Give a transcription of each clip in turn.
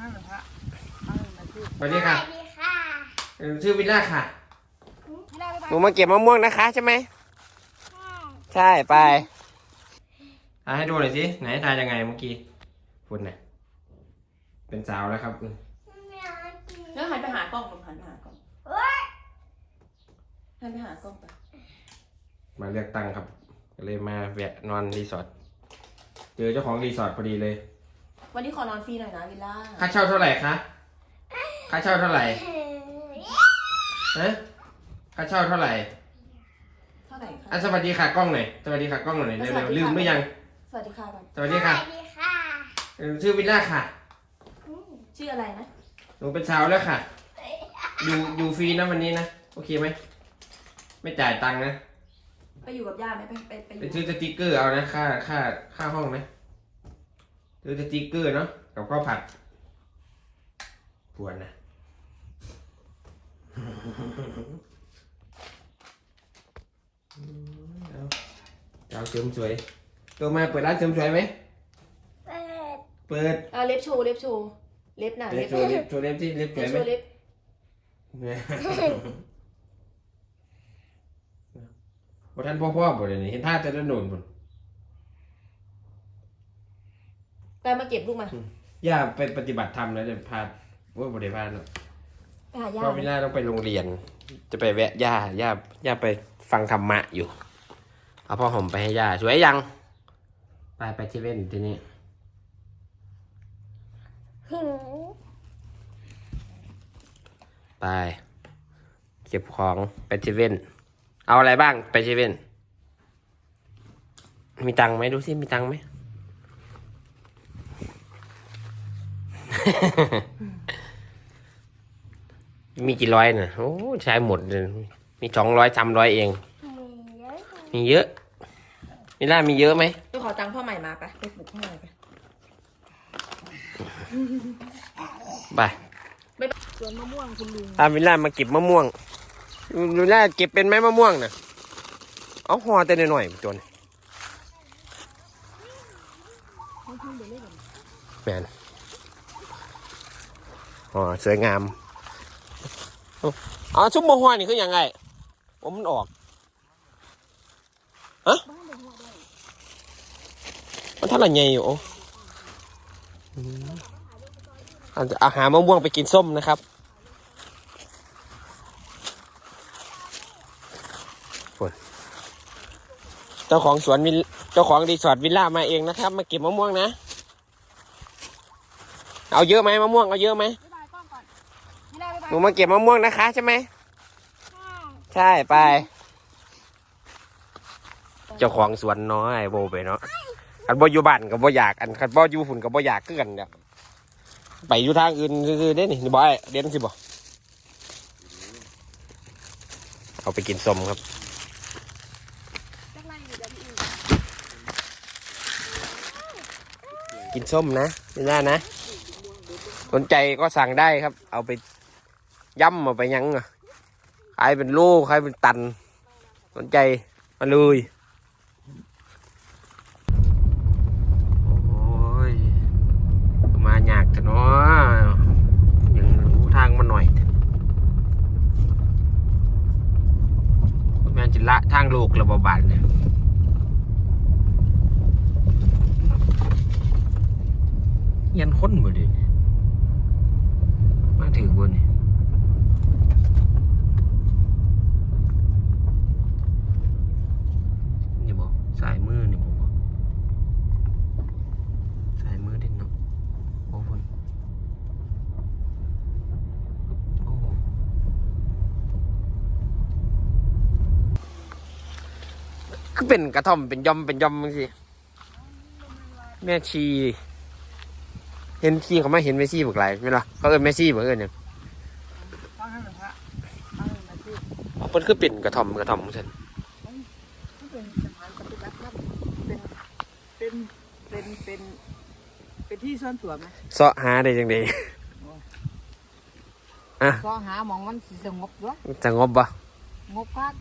ให้มันพระเอาให้มันชื่อสวัสดีค่ะสวัสดีค่ะเออชื่อวิลล่าค่ะไม่ได้ไม่หได้นูมาเก็บมะม่วงนะคะใช่ไหม ใช่ไปถ่ายให้ดูหน่อยสิ ไหนถ่ายยังไงเมื่อกี้พูดหน่อยเป็นสาวแล้วครับ เนื้อหันไปหากล้องมันหันไปหากล้องเว้ยหันไปหากล้องไปมาเลือกตั้งครับ ก็เลยมาแวะนอนรีสอร์ท เจอเจ้าของรีสอร์ทพอดีเลย วันนี้ขอนอนฟรีหน่อยนะวิลล่าค่าเช่าเท่าไหร่คะค่าเช่าเท่าไหร่ฮะค่าเช่าเท่าไหร่เท่าไหร่คะอะสวัสดีค่ะกล้องหน่อยสวัสดีค่ะกล้องหน่อยเร็วๆลืมหรือยัง สวัสดีค่ะก่อนสวัสดีค่ะสวัสดีค่ะเออชื่อวิลล่าค่ะชื่ออะไรนะหนูเป็นสาวแล้วค่ะ อยู่อยู่ฟรีนะวันนี้นะโอเคไหมไม่จ่ายตังค์นะไปอยู่กับย่าไหมไปไปไปอไปยู่ซื้อสติกเกอร์เอานะค่าค่าค่าห้องนะซื้ อสติกเกอร์เนาะกับข้าวผัดปวดนะเอาเอาเสริมสวยตัวมาเปิดร้านเสริมสวยไหม เปิด เปิดอ่าเล็บโชว์เล็บโชว์เล็บหนาเล็เล็บบโชว์เล็บโชว์เล็บที่เล็บสเล็วยบไหโชมว์เล็บบ่ท่านพ่อพ่อบ่เดี๋ยวนี้เห็นท่าจะโดนโดน บ่ไปมาเก็บลูกมา ย่าไปปฏิบัติธรรมแล้วจะพาว่าบ่ได้พาเนาะไปหาย่าพ่อวิน่าต้องไปโรงเรียน จะไปแวะย่าย่าย่าไปฟังธรรมะอยู่ เอาพ่อห่มไปให้ย่าสวยยัง ไปไปที่เว่นทีนี้ หิวไป เก็บของไปที่เว่นเอาอะไรบ้างไปที่เว่นมีตังค์ไหมดูสิมีตังค์ไหม มีกี่ร้อยน่ะ โอ้ใช้หมดเลยมีสองร้อยสามร้อยเอง มีเยอะ มีเยอะมิล่ามีเยอะไหมไปขอตังค์พ่อใหม่มาไปไปปลุกพ่อใหม่ไปไปสวนมะม่วงคุณลุงตามมิล่ามาเก็บมะม่วงมิล่าเก็บเป็นไหมมะม่วงน่ะ เอาห่อแต่หน่อยๆจนแมน ห่อสวยงามเอาเอาชุบมะฮวนี่คือยังไงผมมันออกฮะมันเท่าไหร่ไงอยู่โอ้อืมอาจจะเอาหามะม่วงไปกินส้มนะครับเจ้าของสวนวิลเจ้าของรีสอร์ทวิลล่ามาเองนะครับ มาเก็บมะม่วงนะ เอาเยอะไหมมะม่วงเอาเยอะไหม หนูมาเก็บมะม่วงนะคะใช่ไหม ใช่ไป เจ้าของสวนน้อยโบไปเนาะคันบ่อยู่บ้านกับบ่อยากอันคันบ่อยู่ฝุ่นกับบ่อยากคือกันเนี่ยไปอยู่ทางอื่นคือๆเด้นี่นี่บ่ไอ้เด่นสิบ่เอาไปกินส้มครับจักไรอยู่เดี๋ยวพี่อื่นกินส้มนะไม่ได้นะ สนใจก็สั่งได้ครับ เอาไป ย่ำเอาไปหยังอะขายเป็นลูกขายเป็นตันสนใจมาเลยโอ้ยมา อยากจะเนาะยังรู้ทางมาหน่อยแม่นจิละทางโลกระบาดเนี่ยยันค้นบ่ดิมาถือบนนี่นี่บอกสายมือนี่บอกว่าสายมือเด่นเนาะโอ้พนโอ้ก็เป็นกระท่อมเป็นย่อมเป็นย่อมมั้งสิแม่ชี เห็นชีเขาไม่เห็นเมสซี่บอกไรไม่ล่ะเขาเอินเมสซี่บอกเอินเนี่ยเอาให้มันพระเอาให้มันชื่ออ๋อเพิ่นคือเป็นกระท่อมกระท่อมของฉัน มันเป็นสถานปฏิบัติธรรมเป็น เป็นเป็นเป็นเป็นที่ซ่อนตัวไหมเสาะหาได้จังไดก็หาหมองมันสิสงบด้วยสงบบ่งบพัก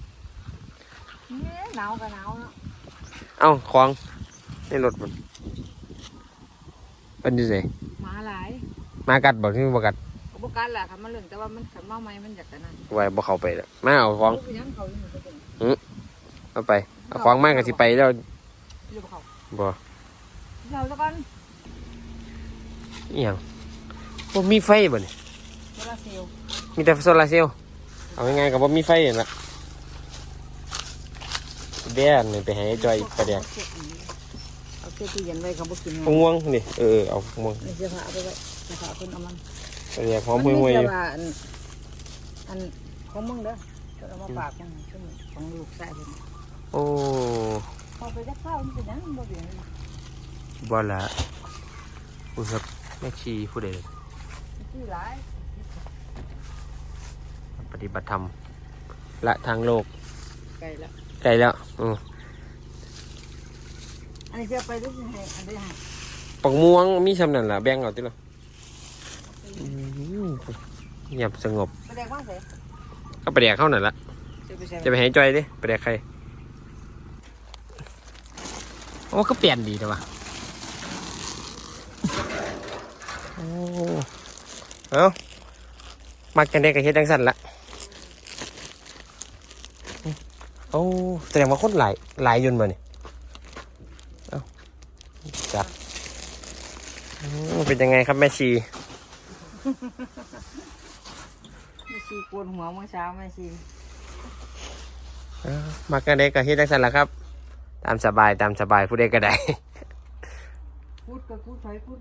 เนี่ยหนาวก็หนาวเนาะเอ้าของในรถมันเป็นยังไงหมาหลายมากัดบอกที่บ่กัดก็บ่การแหละค่ะมันเรื่องแต่ว่ามันขันมาใหม่มันอยากแต่นั้นไว้บ่เข้าไปแล้วมาเอาของลูกยังเขาอยู่ก็เป็นเอาไปเอาของมากก็สิไปแล้วอยู่กับเขาบ่ เราแล้วกันอีหยังบ่มีไฟบ่นี่โซลาร์เซลล์มีแต่โซลาร์เซลล์เอาง่ายๆก็บ่มีไฟนั่นล่ะเบี้ยนี่ไปให้ไอ้จอยประเดี๋ยวเอาเสื้อตู้เย็นไว้เขาบ่กินมะม่วงนี่เออเอามะม่วงนี่เสื้อผ้าเอาไปไว้เสื้อผ้าเพิ่นเอามันประเดี๋ยวหอมห่วยๆอยู่นอันอันของมึงเด้อเพิ่นเอามาฝากมึงช่วงของลูกชายเพิ่นโอ้ พอไปจะข้าวมันเป็นหยังบ่เปลี่ยน บ่ละอุ้ยครับแม่ชีผู้ใดที่หลายปฏิบัติธรรม ละทางโลก ไกลแล้วไกลแล้วอืออันนี้เสื้อไปด้วยสิให้อันนี้ให้ปักม่วงมีสำนั่นล่ะแบ่งเอาติล่ะอืมเงียบสงบแสดงว่าไสก็ประเดี๋ยวเข้านั่นละจะไปใส่จะไปให้จอยดิประเดี๋ยวใครโอ้ก็เปลี่ยนดีแต่ว่าโอ้ เอ้ามักจังได้กับเฮ็ดจังสั่นละโอ้แสดงว่าคนหลายหลายยนต์มาเนี่ยเอ้าจับโอ้เป็นยังไงครับแม่ชีแม่ชีกวนหัวเมื่อเช้าแม่ชีเอ้ามักจังได้กับเฮ็ดจังสั่นละครับ ตามสบายตามสบายผู้ใดก็ได้พูดก็พูดไปพูด